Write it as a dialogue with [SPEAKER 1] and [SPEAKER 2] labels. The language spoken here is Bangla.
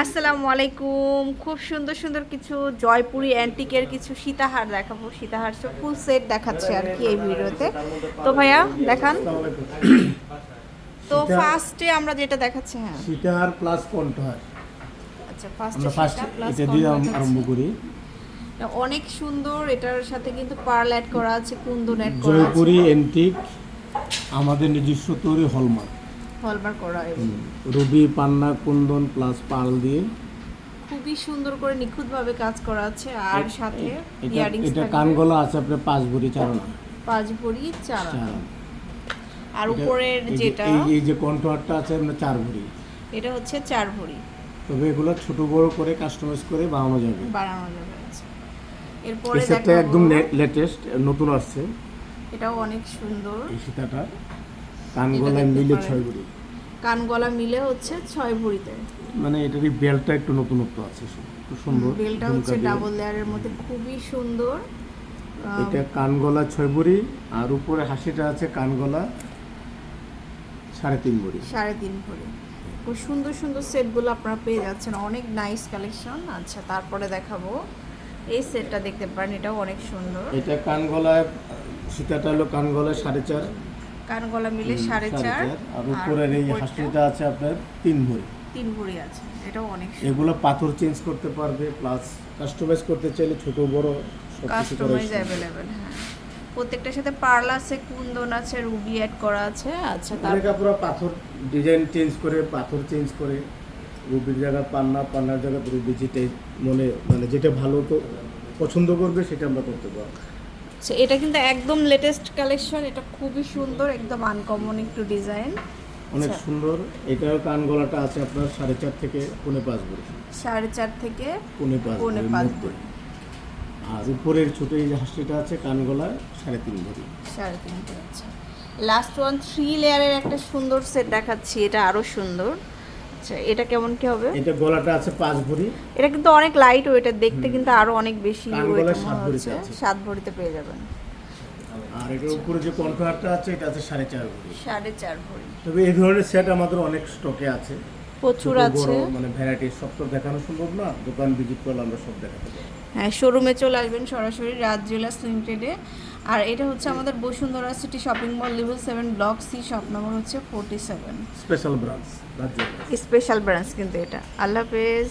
[SPEAKER 1] আসসালামু আলাইকুম। খুব সুন্দর সুন্দর কিছু জয়পুরি অ্যান্টিকের কিছু সীতাহার দেখাবো। সীতাহার সব ফুল সেট দেখাচ্ছে আর কি এই ভিডিওতে। তো ভাইয়া দেখান। তো ফার্স্টে আমরা যেটা দেখাচ্ছি হ্যাঁ।
[SPEAKER 2] সীতাহার প্লাস কণ্ঠহার
[SPEAKER 1] আচ্ছা ফার্স্টে
[SPEAKER 2] ফার্স্ট এটা দিয়ে আরম্ভ করি।
[SPEAKER 1] অনেক সুন্দর। এটার সাথে কিন্তু পার্ল অ্যাড করা আছে কুন্দন অ্যাড করা আছে।
[SPEAKER 2] জয়পুরি এন্টিক আমাদের নিজস্ব তৈরি হলমার্ক
[SPEAKER 1] হলমার্ক করা
[SPEAKER 2] রুবি পান্না কুন্দন প্লাস পাল দিয়ে।
[SPEAKER 1] খুবই সুন্দর করে নিখুঁতভাবে কাজ করা আছে আর সাথে
[SPEAKER 2] এটা
[SPEAKER 1] ইয়ারিংস
[SPEAKER 2] এটা কানগলা আছে আপনার পাঁচ ভরি চারণা।
[SPEAKER 1] পাঁচ ভরি চার আর উপরের যেটা
[SPEAKER 2] এই যে কণ্ঠহারটা আছে আপনার চার ভরি।
[SPEAKER 1] এটা হচ্ছে চার ভরি।
[SPEAKER 2] তবে এগুলো ছোট বড় করে কাস্টমাইজ করে বানানো যাবে।
[SPEAKER 1] বাড়ানো যাবে আচ্ছা। এরপরে দেখাবো।
[SPEAKER 2] একদম লেটেস্ট নতুন আসছে।
[SPEAKER 1] এটাও অনেক সুন্দর।
[SPEAKER 2] এই সীতাটা কানগলায়
[SPEAKER 1] দেখতে
[SPEAKER 2] মিলে ছয় ভরি।
[SPEAKER 1] কান গলা মিলে হচ্ছে ছয় ভরিতে।
[SPEAKER 2] মানে এটার বেলটা একটু নতুনত্ব আছে খুব সুন্দর
[SPEAKER 1] বেলটা হচ্ছে ডাবল লেয়ারের মধ্যে খুবই সুন্দর।
[SPEAKER 2] এটা কানগলা ছয় ভরি আর উপরে হাসিটা আছে কানগলা সাড়ে তিন ভরি।
[SPEAKER 1] সাড়ে তিন ভরি। খুব সুন্দর সুন্দর সেটগুলো আপনারা পেয়ে যাচ্ছেন। অনেক নাইস কালেকশন আচ্ছা তারপরে দেখাবো। এই সেটটা দেখতে পারেন এটাও অনেক সুন্দর।
[SPEAKER 2] এটা কানগলায় সীতাটা হলো কান কানগলায় সাড়ে চার।
[SPEAKER 1] কান গলা মিলে? সাড়ে চার।
[SPEAKER 2] আর উপরের এই হাসিটা আছে আপনার তিন ভরি।
[SPEAKER 1] তিন ভরি আছে। এটাও অনেক
[SPEAKER 2] এগুলো পাথর চেঞ্জ করতে পারবে প্লাস কাস্টমাইজ করতে চাইলে ছোট বড়
[SPEAKER 1] কাস্টমাইজ অ্যাভেলেবেল হ্যাঁ। প্রত্যেকটার সাথে পার্ল আছে কুন্দন আছে রুবি অ্যাড করা আছে আচ্ছা
[SPEAKER 2] অনেকে পুরো পাথর ডিজাইন চেঞ্জ করে পাথর চেঞ্জ করে। রুবির জায়গা পান্না পান্নার জায়গা রুবি যেটা মনে মানে যেটা ভালো তো পছন্দ করবে সেটা আমরা করতে পারব।
[SPEAKER 1] আচ্ছা এটা কিন্তু একদম লেটেস্ট কালেকশন এটা খুবই সুন্দর একদম আনকমন একটু ডিজাইন
[SPEAKER 2] অনেক
[SPEAKER 1] আচ্ছা।
[SPEAKER 2] সুন্দর। এটার কান গলাটা আছে আপনার সাড়ে চার থেকে পৌনে পাঁচ ভরি
[SPEAKER 1] সাড়ে চার থেকে
[SPEAKER 2] পৌনে পাঁচ
[SPEAKER 1] পৌনে পাঁচ ভরি
[SPEAKER 2] আর উপরের ছোট এই হাসিটা আছে কান গলায় সাড়ে তিন ভরি
[SPEAKER 1] সাড়ে তিন ভরি আচ্ছা। লাস্ট ওয়ান থ্রি লেয়ারের একটা সুন্দর সেট দেখাচ্ছি এটা আরও সুন্দর। আচ্ছা এটা কেমন কি হবে?
[SPEAKER 2] এটা গলাটা আছে পাঁচ ভরি।
[SPEAKER 1] এটা কিন্তু অনেক লাইট ওয়েটের দেখতে কিন্তু আরও অনেক বেশি
[SPEAKER 2] কান
[SPEAKER 1] ওয়েট
[SPEAKER 2] সাত ভরিতে
[SPEAKER 1] হচ্ছে। সাত ভরিতে পেয়ে যাবেন।
[SPEAKER 2] আর এটার উপরে যে কণ্ঠহারটা আছে এটা আছে সাড়ে চার ভরি।
[SPEAKER 1] সাড়ে চার ভরি।
[SPEAKER 2] তবে এই ধরনের সেট আমাদের অনেক স্টকে আছে।
[SPEAKER 1] প্রচুর আছে।
[SPEAKER 2] মানে ভ্যারাইটি সব তো দেখানো সম্ভব না। দোকান ভিজিট করলে আমরা সব দেখাতে পারি
[SPEAKER 1] হ্যাঁ শোরুমে চলে আসবেন সরাসরি রাজ জুয়েলার্স লিমিটেডে আর এটা হচ্ছে আমাদের Bashundhara city shopping mall level seven block C shop number হচ্ছে forty seven
[SPEAKER 2] special branch
[SPEAKER 1] special branch কিন্তু এটা। আল্লাহ হাফেজ।